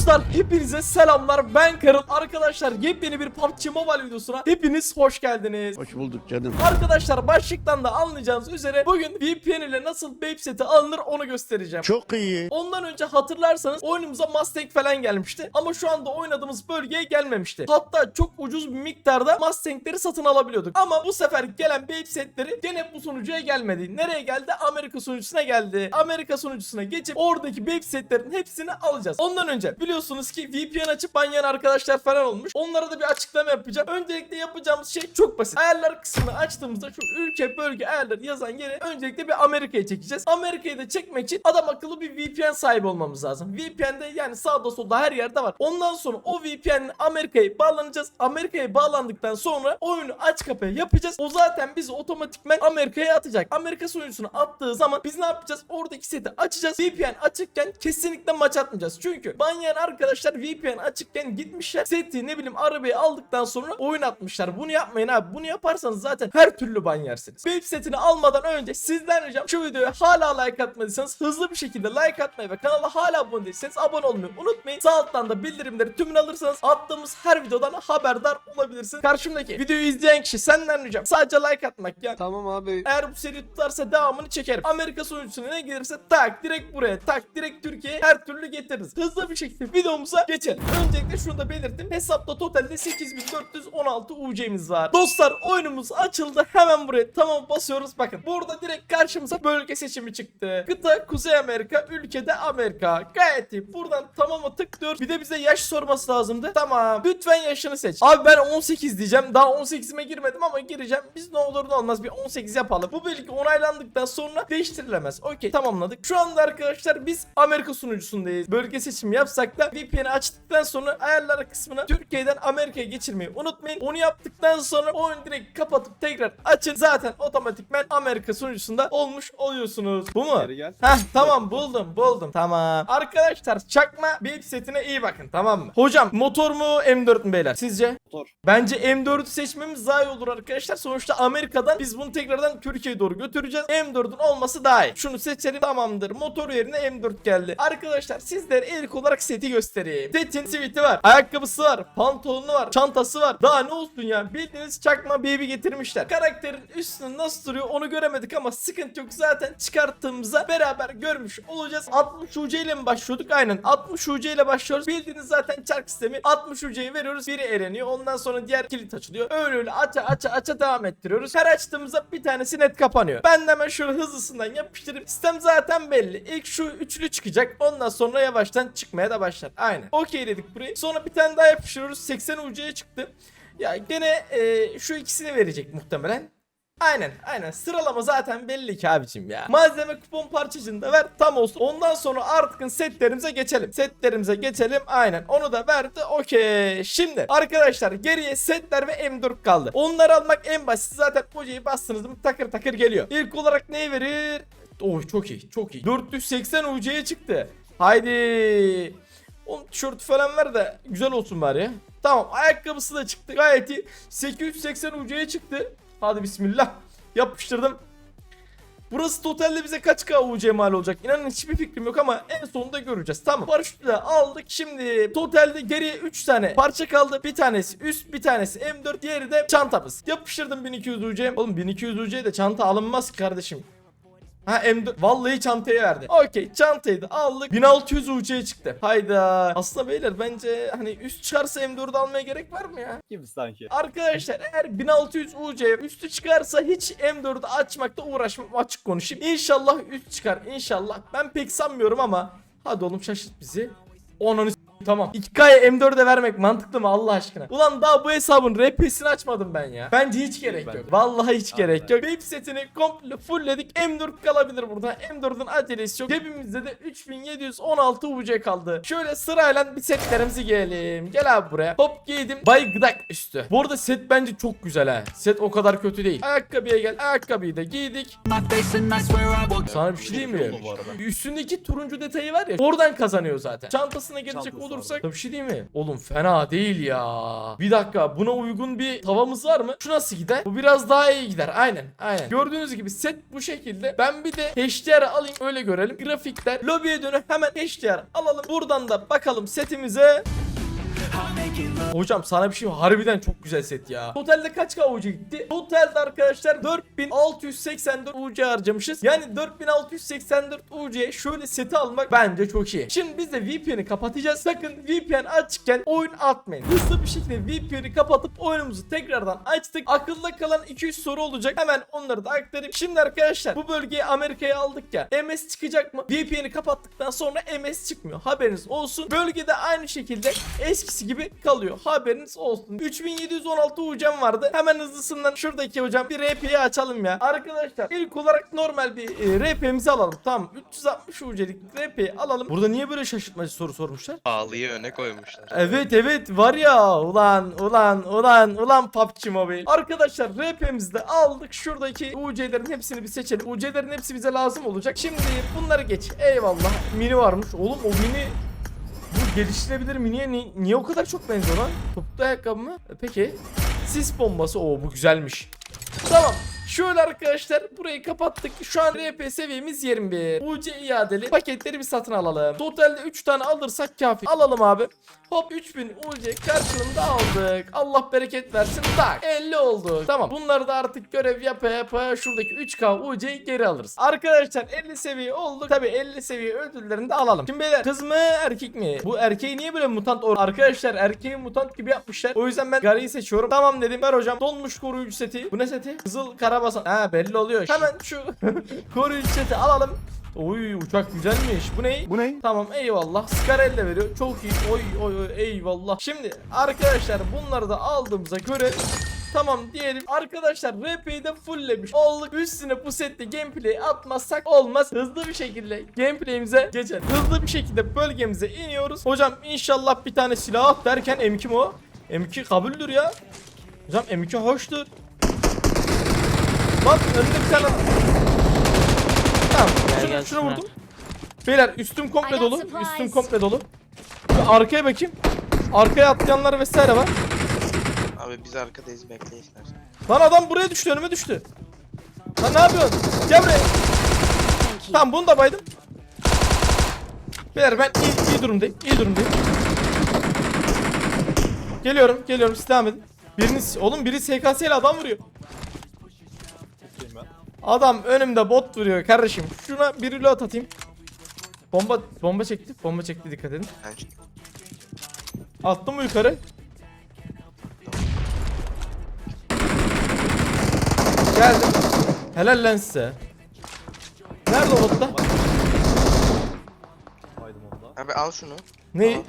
Dostlar hepinize selamlar ben Karıl Arkadaşlar yepyeni bir PUBG Mobile videosuna hepiniz hoş geldiniz Hoş bulduk canım. Arkadaşlar başlıktan da anlayacağınız üzere bugün VPN ile nasıl babe seti alınır onu göstereceğim Çok iyi. Ondan önce hatırlarsanız oyunumuza Mustang falan gelmişti. Ama şu anda oynadığımız bölgeye gelmemişti. Hatta çok ucuz bir miktarda Mustang'leri satın alabiliyorduk. Ama bu sefer gelen babe setleri gene bu sunucuya gelmedi. Nereye geldi? Amerika sunucusuna geldi. Amerika sunucusuna geçip oradaki babe setlerin hepsini alacağız. Ondan önce biliyorsunuz ki VPN açıp banlayan arkadaşlar falan olmuş. Onlara da bir açıklama yapacağım. Öncelikle yapacağımız şey çok basit. Ayarlar kısmını açtığımızda şu ülke bölge ayarları yazan yere öncelikle bir Amerika'ya çekeceğiz. Amerika'yı da çekmek için adam akıllı bir VPN sahibi olmamız lazım. VPN'de yani sağda solda her yerde var. Ondan sonra o VPN'le Amerika'ya bağlanacağız. Amerika'ya bağlandıktan sonra oyunu aç kapaya yapacağız. O zaten bizi otomatikmen Amerika'ya atacak. Amerika sunucusuna attığı zaman biz ne yapacağız? Oradaki seti açacağız. VPN açıkken kesinlikle maç atmayacağız. Çünkü banlayan arkadaşlar VPN açıkken gitmişler. Seti ne bileyim arabayı aldıktan sonra oyun atmışlar. Bunu yapmayın abi. Bunu yaparsanız zaten her türlü ban yersiniz. Web setini almadan önce sizden ricam şu videoya hala like atmadıysanız hızlı bir şekilde like atmayı ve kanala hala abone değilseniz abone olmayı unutmayın. Sağ alttan da bildirimleri tümünü alırsanız attığımız her videodan haberdar olabilirsiniz. Karşımdaki videoyu izleyen kişi senden ricam sadece like atmak yani. Tamam abi. Eğer bu seri tutarsa devamını çekerim. Amerika sunucusuna ne gelirse tak direkt buraya tak direkt Türkiye'ye her türlü getiririz. Hızlı bir şekilde videomuza geçelim. Öncelikle şunu da belirttim. Hesapta totalde 8416 UC'miz var. Dostlar oyunumuz açıldı. Hemen buraya tamam basıyoruz. Bakın burada direkt karşımıza bölge seçimi çıktı. Kıta Kuzey Amerika, ülkede Amerika. Gayet iyi. Buradan tamamı tıklıyoruz. Bir de bize yaş sorması lazımdı. Tamam. Lütfen yaşını seç. Abi ben 18 diyeceğim. Daha 18'ime girmedim ama gireceğim. Biz ne olur ne olmaz bir 18 yapalım. Bu bilgi onaylandıktan sonra değiştirilemez. Okey tamamladık. Şu anda arkadaşlar biz Amerika sunucusundayız. Bölge seçimi yapsak da VPN'i açtıktan sonra ayarlar kısmına Türkiye'den Amerika'ya geçirmeyi unutmayın. Onu yaptıktan sonra oyunu direkt kapatıp tekrar açın. Zaten otomatikmen Amerika sunucusunda olmuş oluyorsunuz. Bu mu? Geri gel. Heh tamam buldum buldum tamam. Arkadaşlar çakma bir setine iyi bakın tamam mı? Hocam motor mu M4 mü beyler sizce? Motor. Bence M4'ü seçmemiz daha iyi olur arkadaşlar. Sonuçta Amerika'dan biz bunu tekrardan Türkiye'ye doğru götüreceğiz. M4'ün olması daha iyi. Şunu seçelim tamamdır. Motor yerine M4 geldi. Arkadaşlar sizlere ilk olarak seti göstereyim. Setin siviti var. Ayakkabısı var. Pantolonu var. Çantası var. Daha ne olsun ya. Bildiğiniz çakma baby getirmişler. Karakterin üstünde nasıl duruyor onu göremedik ama sıkıntı yok. Zaten çıkarttığımızda beraber görmüş olacağız. 60 UC ile mi başlıyorduk? Aynen. 60 UC ile başlıyoruz. Bildiğiniz zaten çark sistemi. 60 UC'yi veriyoruz. Biri ereniyor. Ondan sonra diğer kilit açılıyor. Öyle öyle aça aça aça devam ettiriyoruz. Her açtığımızda bir tanesi net kapanıyor. Ben de hemen şöyle hızlısından yapıştırıp sistem zaten belli. İlk şu üçlü çıkacak. Ondan sonra yavaştan çıkmaya da başlar. Aynen. Okey dedik burayı. Sonra bir tane daha yapıştırıyoruz. 80 UC'ye çıktı. Ya gene e, şu ikisini verecek muhtemelen. Aynen aynen sıralama zaten belli ki abicim ya. Malzeme kupon parçacığını da ver tam olsun. Ondan sonra artık setlerimize geçelim. Setlerimize geçelim aynen onu da verdi okey. Şimdi arkadaşlar geriye setler ve M4 kaldı. Onları almak en basit zaten hocayı bastınız mı takır takır geliyor. İlk olarak neyi verir? Oh çok iyi çok iyi. 480 UC'ye çıktı. Haydi. On tişört falan ver de güzel olsun bari. Tamam ayakkabısı da çıktı gayet iyi. 880 UC'ye çıktı. Hadi bismillah. Yapıştırdım. Burası totalde bize kaç K UC mal olacak? İnanın hiçbir fikrim yok ama en sonunda göreceğiz. Tamam. Paraşütü de aldık. Şimdi totalde geriye 3 tane parça kaldı. Bir tanesi üst, bir tanesi M4, diğeri de çantamız. Yapıştırdım 1200 UC. Oğlum 1200 UC de çanta alınmaz kardeşim. Ha M4 vallahi çantayı verdi. Okey çantayı da aldık. 1600 UC çıktı. Hayda. Aslında beyler bence hani üst çıkarsa M4'ü almaya gerek var mı ya? Gibi sanki. Arkadaşlar eğer 1600 UC üstü çıkarsa hiç M4'ü açmakta uğraşmam açık konuşayım. İnşallah üst çıkar inşallah. Ben pek sanmıyorum ama hadi oğlum şaşırt bizi. Onunu s- Tamam. 2K'ya M4'e vermek mantıklı mı Allah aşkına? Ulan daha bu hesabın RP'sini açmadım ben ya. Bence hiç gerek yok. Vallahi hiç gerek yok. Web setini komple fullledik. M4 kalabilir burada. M4'ün acelesi yok. Cebimizde de 3716 UC kaldı. Şöyle sırayla bir setlerimizi giyelim. Gel abi buraya. Hop giydim. Bay gıdak üstü. Bu arada set bence çok güzel ha. Set o kadar kötü değil. Ayakkabıya gel. Ayakkabıyı da giydik. Sana bir şey diyeyim mi? Bu arada. Üstündeki turuncu detayı var ya oradan kazanıyor zaten. Çantasına gelecek Çantası. Olursak bir şey değil mi? Oğlum fena değil ya. Bir dakika buna uygun bir tavamız var mı? Şu nasıl gider? Bu biraz daha iyi gider. Aynen aynen. Gördüğünüz gibi set bu şekilde. Ben bir de HDR alayım öyle görelim. Grafikler lobiye dönüp hemen HDR alalım. Buradan da bakalım setimize. Hocam sana bir şey? Harbiden çok güzel set ya. Totalde kaç UC gitti? Totalde arkadaşlar 4684 UC harcamışız. Yani 4684 UC'ye şöyle seti almak bence çok iyi. Şimdi biz de VPN'i kapatacağız. Sakın VPN açıkken oyun atmayın. Hızlı bir şekilde VPN'i kapatıp oyunumuzu tekrardan açtık. Akılda kalan 2-3 soru olacak. Hemen onları da aktarayım. Şimdi arkadaşlar bu bölgeyi Amerika'ya aldık ya. MS çıkacak mı? VPN'i kapattıktan sonra MS çıkmıyor. Haberiniz olsun. Bölgede aynı şekilde eskisi gibi kalıyor. Haberiniz olsun. 3716 hocam vardı. Hemen hızlısından şuradaki hocam bir RP'yi açalım ya. Arkadaşlar ilk olarak normal bir e, RP'mizi alalım. Tamam 360 UC'lik RP'yi alalım. Burada niye böyle şaşırtmacı soru sormuşlar? Pahalıyı öne koymuşlar. Evet evet var ya ulan ulan ulan ulan PUBG Mobile. Arkadaşlar RP'mizi de aldık. Şuradaki UC'lerin hepsini bir seçelim. UC'lerin hepsi bize lazım olacak. Şimdi bunları geç. Eyvallah. Mini varmış. Oğlum o mini geliştirebilir miniye ni- niye o kadar çok benziyor lan? Topuklu ayakkabı mı? E, Peki. Sis bombası. Oo bu güzelmiş. Tamam. Şöyle arkadaşlar burayı kapattık. Şu an RP seviyemiz 21. UC iadeli paketleri bir satın alalım. Totalde 3 tane alırsak kafi. Alalım abi. Hop 3000 UC karşılığında aldık. Allah bereket versin. Tak 50 oldu. Tamam. Bunları da artık görev yapa yapa şuradaki 3K UC'yi geri alırız. Arkadaşlar 50 seviye olduk. Tabi 50 seviye ödüllerini de alalım. Şimdi beyler kız mı erkek mi? Bu erkeği niye böyle mutant or Arkadaşlar erkeği mutant gibi yapmışlar. O yüzden ben Gary'yi seçiyorum. Tamam dedim. Ver hocam. Donmuş koruyucu seti. Bu ne seti? Kızıl karabasan. Ha belli oluyor. Hemen şu koruyucu seti alalım. Oy uçak güzelmiş. Bu ne? Bu ne? Tamam eyvallah. Scarel de veriyor. Çok iyi. Oy oy oy eyvallah. Şimdi arkadaşlar bunları da aldığımıza göre Tamam diyelim arkadaşlar RP'yi de fulllemiş olduk üstüne bu sette gameplay atmazsak olmaz hızlı bir şekilde gameplay'imize geçelim hızlı bir şekilde bölgemize iniyoruz hocam inşallah bir tane silah at derken M2 mi o M2 kabuldür ya hocam M2 hoştur bak önünde bir tane tamam Gel, şunu, gel, şunu şuna. vurdum Beyler üstüm komple dolu. Üstüm komple dolu. Bir arkaya bakayım. Arkaya atlayanlar vesaire var. Abi biz arkadayız bekle istersen. Lan adam buraya düştü önüme düştü. Lan ne yapıyorsun? Gel buraya. Tamam bunu da baydım. Beyler ben iyi, iyi durumdayım. İyi durumdayım. Geliyorum geliyorum siz devam edin. Biriniz oğlum biri SKS ile adam vuruyor. Adam önümde bot vuruyor kardeşim. Şuna bir reload atayım. Bomba bomba çekti. Bomba çekti dikkat edin. Attım mı yukarı? Geldim. Helal lan size. Nerede o botta? Abi al şunu. Ne?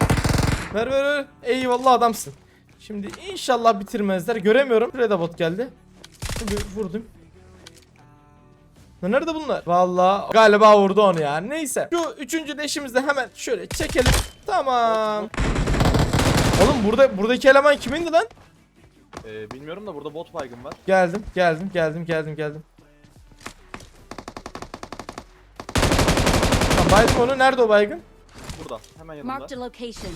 Ver ver ver. Eyvallah adamsın. Şimdi inşallah bitirmezler. Göremiyorum. Şuraya da bot geldi. Şimdi vurdum. Nerede bunlar? Vallahi galiba vurdu onu ya. Neyse. Şu üçüncü leşimizi de hemen şöyle çekelim. Tamam. Oğlum burada buradaki eleman kimindi lan? Ee, bilmiyorum da burada bot baygın var. Geldim, geldim, geldim, geldim, geldim. Tamam baydım onu. Nerede o baygın? Burada. Hemen yanımda. Marked a location.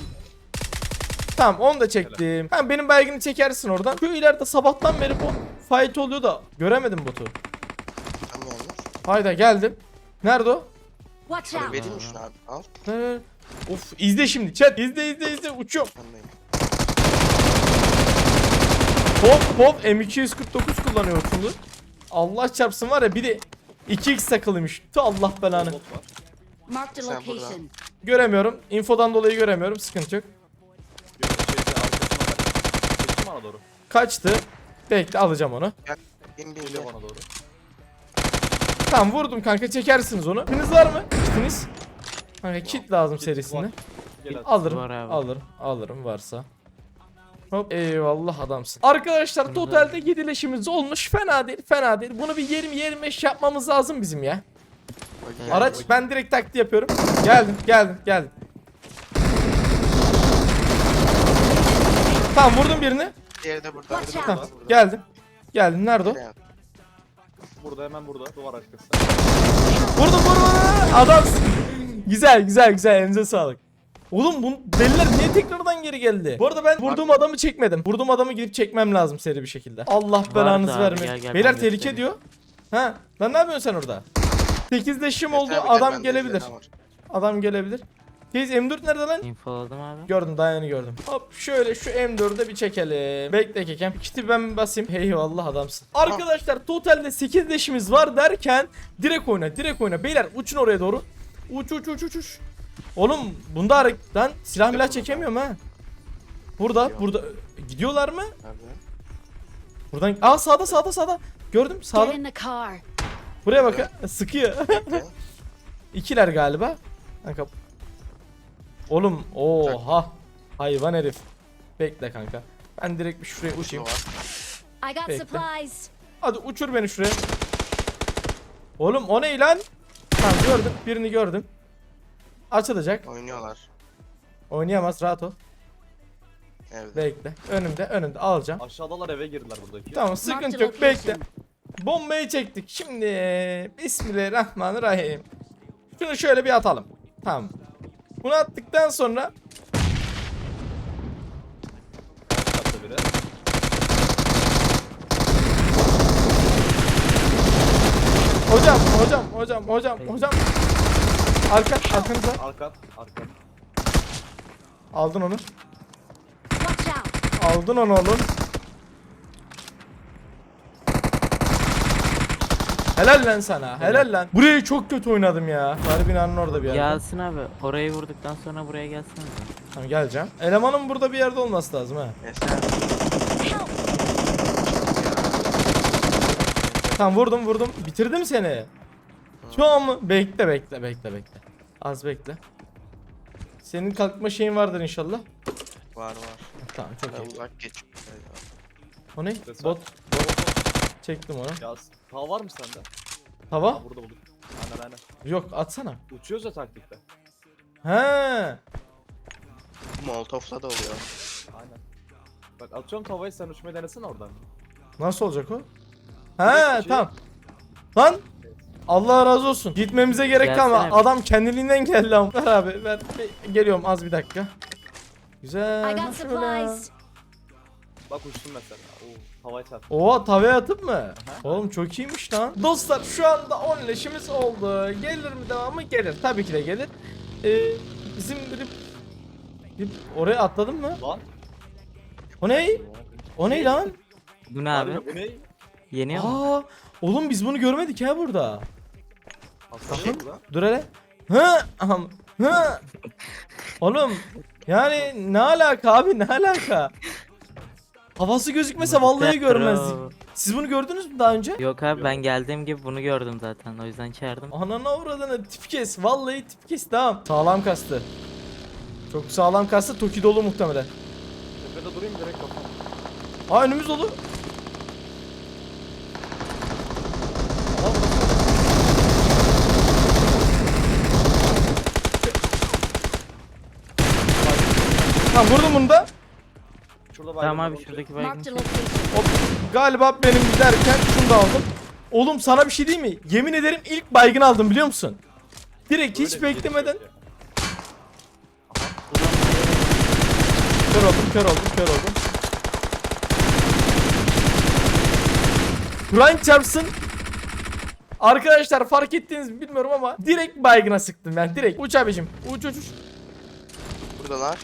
Tamam onu da çektim. Hem benim baygını çekersin oradan. Şu ileride sabahtan beri bu fight oluyor da göremedim botu. Hayda geldim. Nerede o? Out. vereyim mi şunu abi? Al. Ver, ver. Of izle şimdi chat. İzle izle izle uçuyorum. Yanındayım. Pop pop M249 kullanıyor şimdi. Allah çarpsın var ya bir de 2x takılıymış. Tu Allah belanı. Marked a Sen burada. location. Göremiyorum. Infodan dolayı göremiyorum. Sıkıntı yok. Bana doğru. Kaçtı. Bekle alacağım onu. Bin bin Geliyor bin. bana doğru. Tamam vurdum kanka çekersiniz onu. Kitiniz var mı? Kitiniz. Kanka kit lazım serisinde. Alırım. Alırım. Alırım varsa. Hop eyvallah adamsın. Arkadaşlar totalde 7 leşimiz olmuş. Fena değil, fena değil. Bunu bir 20-25 yapmamız lazım bizim ya. Araç ben direkt taktiği yapıyorum. Geldim, geldim, geldim. Tamam vurdum birini. Diğeri de Tamam, burada. geldim. Geldim. Nerede o? Burada hemen burada. Duvar arkası. Vurdum vurdum. Adamsın. güzel, güzel, güzel. Elinize sağlık. Oğlum bu deliler niye tekrardan geri geldi? Bu arada ben vurduğum adamı çekmedim. Vurduğum adamı gidip çekmem lazım seri bir şekilde. Allah belanızı vermesin. Beyler tehlike göstereyim. diyor. Ha, lan ne yapıyorsun sen orada? 8 leşim oldu. Yeter, biter, Adam gelebilir. Adam gelebilir. Teyze M4 nerede lan? Infoladım abi. Gördüm dayanı gördüm. Hop şöyle şu M4'ü bir çekelim. Bekle kekem. Kiti ben bir basayım. Eyvallah adamsın. Arkadaşlar totalde 8 leşimiz var derken direkt oyna direkt oyna. Beyler uçun oraya doğru. Uç uç uç uç uç. Oğlum bunda hareket lan silah milah çekemiyorum ha. Burada burada gidiyorlar mı? Nerede? Buradan aa sağda sağda sağda. Gördüm Get sağda. in the car. Buraya bak. ha. Sıkıyor. İkiler galiba. Kanka. Oğlum oha. Hayvan herif. Bekle kanka. Ben direkt bir şuraya uçayım. var. I got Bekle. supplies. Hadi uçur beni şuraya. Oğlum o ne lan? Tamam gördüm. Birini gördüm. Açılacak. Oynuyorlar. Oynayamaz rahat ol. Evde. Bekle. Önümde önümde alacağım. Aşağıdalar eve girdiler buradaki. Tamam sıkıntı yok. Bekle. Bombayı çektik. Şimdi Bismillahirrahmanirrahim. Şunu şöyle bir atalım. Tamam. Bunu attıktan sonra hocam hocam hocam hocam hocam Arka arkanıza Arka. Arka. aldın onu. Watch out. Aldın onu oğlum. Helal lan sana. Helal lan. Burayı çok kötü oynadım ya. Var binanın orada bir yerde. Gelsin abi. Orayı vurduktan sonra buraya gelsin abi. Tamam geleceğim. Elemanın burada bir yerde olması lazım ha. Help. Tamam vurdum vurdum. Bitirdim seni. Şu an mı? Bekle bekle bekle bekle. Az bekle. Senin kalkma şeyin vardır inşallah. Var var. Tamam çok Ben iyi. uzak geç. O ne? Bot. Çektim onu. Ya tava var mı sende? Tava? Ha burada bulduk. Aynen aynen. Yok atsana. Uçuyoruz ya taktikte. He. Molotov'la da oluyor. Aynen. Bak atıyorum tavayı sen uçmayı denesene oradan. Nasıl olacak o? He Direkt şey- tamam. Lan Allah razı olsun. Gitmemize gerek kalmadı. Gelsene. Adam kendiliğinden geldi ama. Ver abi ver. Geliyorum az bir dakika. Güzel. I got Şöyle. supplies. Bak uçtum mesela. Oo, tavayı çarp. Oha tavaya atıp mı? Oğlum çok iyiymiş lan. Dostlar şu anda 10 leşimiz oldu. Gelir mi devamı? Gelir. Tabii ki de gelir. Ee, bizim bir, bir oraya atladın mı? Lan. O ne? O ne lan? Bu ne abi? Bu ne? Yeniyor mu? Aa, oğlum biz bunu görmedik ha burada. Da. Dur hele. Hı, aham, hı. Oğlum yani ne alaka abi ne alaka? Havası gözükmese vallahi görmezdik. Siz bunu gördünüz mü daha önce? Yok abi ben geldiğim gibi bunu gördüm zaten. O yüzden çağırdım. Ananı avradını tip kes. Vallahi tip kes tamam. Sağlam kastı. Çok sağlam kastı. Toki dolu muhtemelen. Tepede durayım direkt kafam. Aa önümüz dolu. Tamam vurdum bunu da. Şurada Tamam baygın abi var, şuradaki Marked a baygın. location. Hop. Galiba benim giderken şunu da aldım. Oğlum sana bir şey diyeyim mi? Yemin ederim ilk baygın aldım biliyor musun? Direkt Öyle hiç bir şey beklemeden kör oldum, kör oldum, kör oldum. Kur'an çarpsın. Arkadaşlar fark ettiğiniz mi bilmiyorum ama direkt baygına sıktım ben direkt. Uç abicim. Uç uç uç. Buradalar.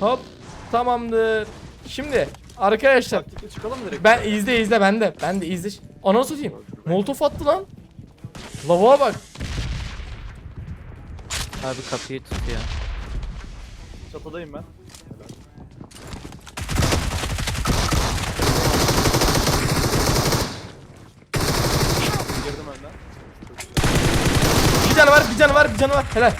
Hop. Tamamdır. Şimdi arkadaşlar Taktikle çıkalım direkt? ben izle izle ben de. Ben de izle. Anons satayım. Molotof attı lan. Lavuğa bak. Abi kapıyı tutuyor. Çatıdayım ben. Girdim önden. Bir canı var, bir canı var, bir canı var. Helal.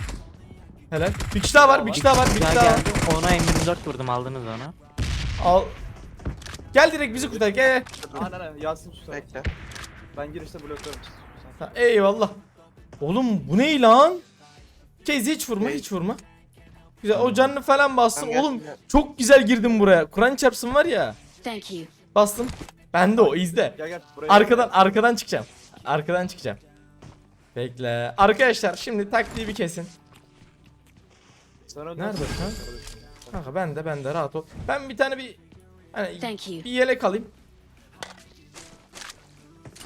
Helal. Bir kişi daha var, bir kişi daha var, bir kişi daha var. Ona M24 vurdum aldınız onu. Al. Gel direkt bizi kurtar gel. Aynen aynen Yasin şu tarafa. Bekle. Ben girişte bloklarım. Ha, eyvallah. Oğlum bu ne lan? Kez hiç vurma hiç vurma. Güzel o canını falan bastım. Tamam, Oğlum çok güzel girdim buraya. Kur'an çarpsın var ya. Thank you. Bastım. Ben de o izle. Gel gel buraya. Arkadan arkadan çıkacağım. Arkadan çıkacağım. Bekle. Arkadaşlar şimdi taktiği bir kesin. Nerede sen? Kanka ben de ben de rahat ol. Ben bir tane bir hani Thank you. bir yelek alayım.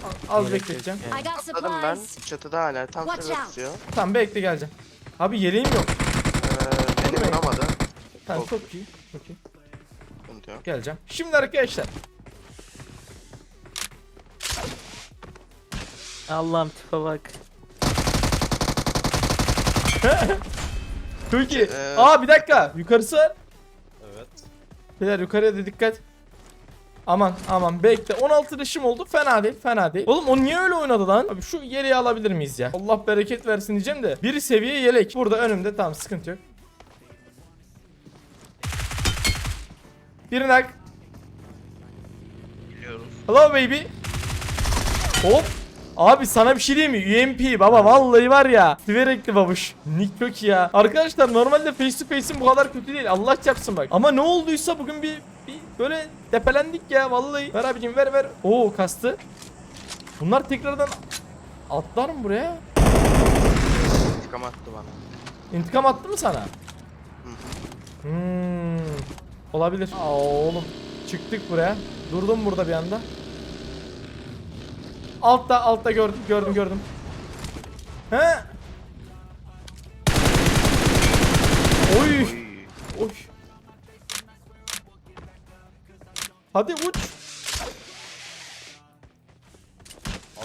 Al- Az bekleteceğim. I got Atladım ben. supplies. Çatıda hala. Tam Watch şurada out. tutuyor. Tamam bekle geleceğim. Abi yeleğim yok. Ee, beni vuramadı. Tamam Yok. çok iyi. Çok iyi. Sıkıntı yok. Geleceğim. Şimdi arkadaşlar. Allah'ım tipe bak. Çok iyi. Ee, Aa bir dakika. Yukarısı. Evet. Beyler yukarıya da dikkat. Aman aman bekle 16 leşim oldu fena değil fena değil Oğlum o niye öyle oynadı lan Abi şu yeleği alabilir miyiz ya Allah bereket versin diyeceğim de Bir seviye yelek burada önümde tamam sıkıntı yok Bir nak Biliyoruz. Hello baby Hop Abi sana bir şey diyeyim mi? UMP baba vallahi var ya Tverekli babuş Nick çok ya Arkadaşlar normalde face to face'in bu kadar kötü değil Allah çarpsın bak Ama ne olduysa bugün bir, bir böyle depelendik ya vallahi Ver abicim ver ver Oo kastı Bunlar tekrardan Atlar mı buraya? İntikam attı bana. İntikam attı mı sana? Hmm, olabilir. Aa, oğlum çıktık buraya. Durdum burada bir anda. Altta altta gördüm gördüm gördüm. He? Oy. Oy. Hadi uç.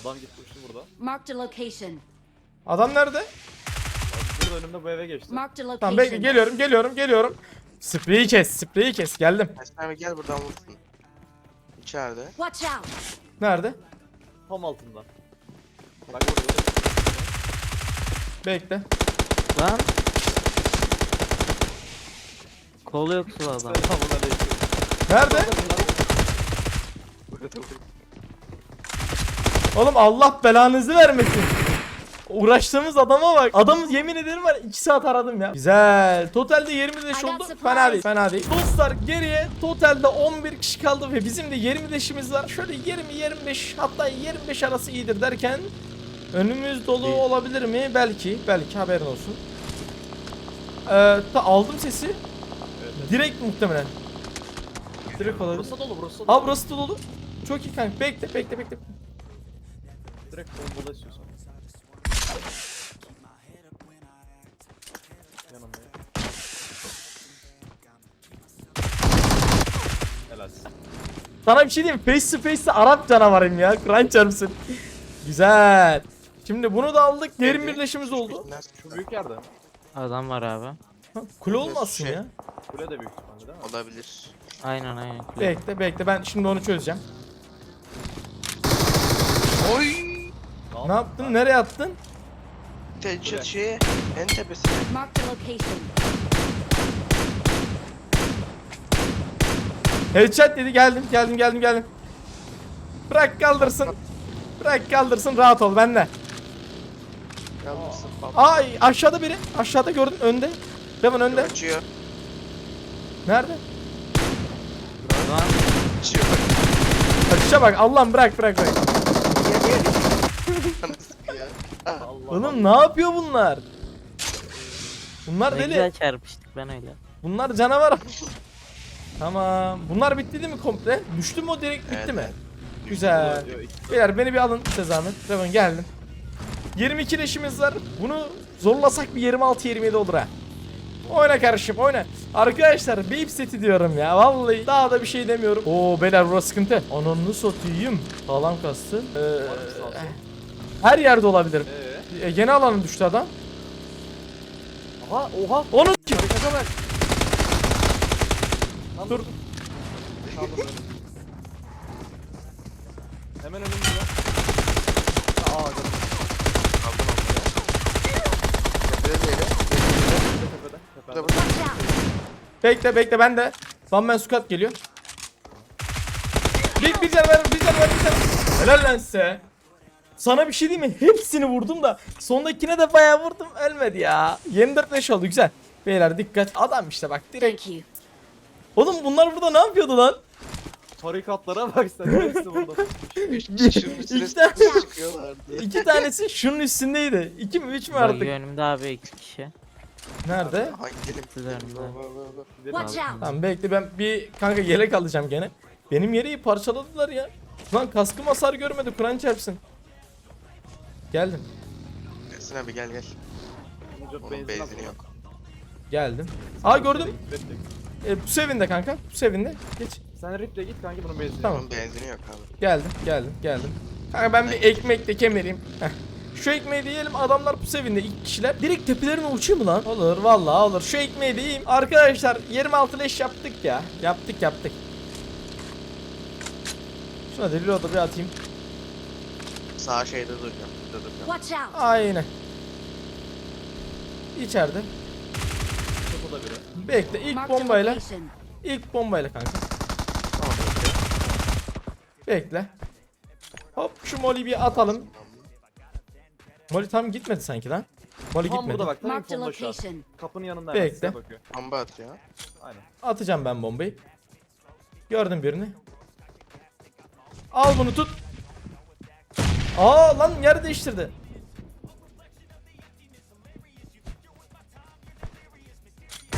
Adam gitti uçtu burada. Marked a location. Adam nerede? Burada önümde bu eve geçti. Marked a Tamam bekle location. geliyorum geliyorum geliyorum. Spreyi kes spreyi kes geldim. Esmer gel buradan vursun. İçeride. Watch out. Nerede? Tam altında. Bak burada. Bekle. Lan. Kolu yok adam. Selamun aleyküm. Nerede? Burada. Oğlum Allah belanızı vermesin. Uğraştığımız adama bak. Adamı yemin ederim var 2 saat aradım ya. Güzel. Totalde 20 leş I got oldu. supplies. Fena değil. Fena değil. Dostlar geriye totalde 11 kişi kaldı ve bizim de 20 leşimiz var. Şöyle 20 25 hatta 25 arası iyidir derken önümüz dolu İyi. olabilir mi? Belki. Belki haberin olsun. Ee, ta aldım sesi. Evet, evet. Direkt muhtemelen. Direkt olabilir. Burası dolu burası dolu. Aa burası dolu. Çok iyi kanka. Bekle bekle bekle. Direkt bombalı istiyorsan. Helalsin. Sana bir şey diyeyim? Face to face'te Arap canavarıyım ya. Kur'an çarpsın. Güzel. Şimdi bunu da aldık. Derin birleşimiz oldu. Şu büyük yerde. Adam var abi. Ha, Kule olmasın Şey. ya. Kule de büyük ihtimalle değil mi? Olabilir. Aynen aynen. kule. Bekle bekle ben şimdi onu çözeceğim. Oy. Ne yaptın? Nereye attın? Tencere şey en tepesi. Marked a location. Headshot dedi geldim geldim geldim geldim. Bırak kaldırsın. Bırak kaldırsın rahat ol bende. Yalnızsın baba. Ay aşağıda biri. Aşağıda gördün önde. Hemen önde. Açıyor. Nerede? Lan. Kaçışa bak Allah'ım bırak bırak bırak. Oğlum ne yapıyor bunlar? Bunlar Ne deli. güzel çarpıştık ben öyle. Bunlar canavar. Tamam. Bunlar bitti değil mi komple? Düştü mü o direkt bitti Evet, mi? Güzel. Beyler beni bir alın size zahmet. Tamam geldim. 22 leşimiz var. Bunu zorlasak bir 26-27 olur ha. Oyna kardeşim oyna. Arkadaşlar bir seti diyorum ya. Vallahi daha da bir şey demiyorum. Oo beyler burası sıkıntı. Ananı satayım. Sağlam kastı. Ee, her yerde olabilir. Ee? E, yeni alanı düştü adam. Aha oha. Onu kim? Harikata bak. Dur. Böyle. Hemen önümüzde. Aa gördüm. Aldım onu. Tepede değil. Tepede. Bekle bekle ben de. One man squad geliyor. Bir, bir can ver, bir can ver, bir can. Helal lan size. Sana bir şey diyeyim mi? Hepsini vurdum da sondakine de bayağı vurdum. Ölmedi ya. 24 leş oldu güzel. Beyler dikkat. Adam işte bak direkt. Oğlum bunlar burada ne yapıyordu lan? Tarikatlara bak sen. Hepsi burada. İki tane-. İki tanesi şunun üstündeydi. İki mi üç mü artık? önümde abi iki kişi. Nerede? Hangi. Watch out! Tamam bekle ben bir kanka yelek alacağım gene. Benim yeleği parçaladılar ya. Lan kaskım hasar görmedi Kur'an çarpsın. Geldim. Ersin abi gel gel. Onun benzini yok. Geldim. Aa gördüm. E, bu sevinde kanka. Bu sevinde. Geç. Sen riple git kanki bunun benzini. Tamam. Onun benzini yok abi. Geldim, geldim, geldim. Kanka ben bir ekmek de kemireyim. Heh. Şu ekmeği de yiyelim adamlar bu sevinde iki kişiler. Direkt tepelerine uçayım mı lan? Olur vallahi olur. Şu ekmeği de yiyeyim. Arkadaşlar 26 leş yaptık ya. Yaptık yaptık. Şuna da reload'u bir atayım. Sağ şeyde duracağım. Burada duracağım. Watch out! Aynen. İçeride. Bu da biri. Bekle ilk bombayla. İlk bombayla kanka. Tamam bekle. Bekle. Hop şu moli bir atalım. Moli tam gitmedi sanki lan. Moli Tam gitmedi. burada bak. Tam infonda şu an. location. Kapının yanında. Bekle. hemen size bakıyor. Bomba atıyor. Aynen. Atacağım ben bombayı. Gördüm birini. Al bunu tut. Aa lan yer değiştirdi.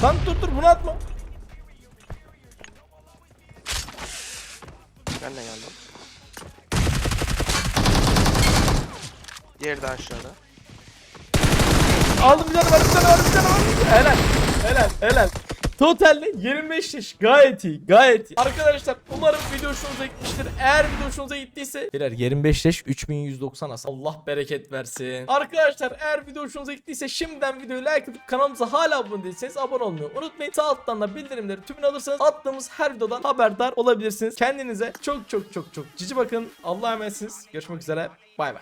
Lan dur dur bunu atma. Ben de geldim. Diğeri de aşağıda. Aldım bir tane var bir tane var bir tane var. Helal. Helal helal. Totalde 25 yaş gayet iyi gayet iyi. Arkadaşlar umarım video hoşunuza gitmiştir. Eğer video hoşunuza gittiyse Birer 25 yaş 3190 as. Allah bereket versin. Arkadaşlar eğer video hoşunuza gittiyse şimdiden videoyu like atıp kanalımıza hala abone değilseniz abone olmayı unutmayın. Sağ alttan da bildirimleri tümünü alırsanız attığımız her videodan haberdar olabilirsiniz. Kendinize çok çok çok çok cici bakın. Allah'a emanetsiniz. Görüşmek üzere. Bay bay.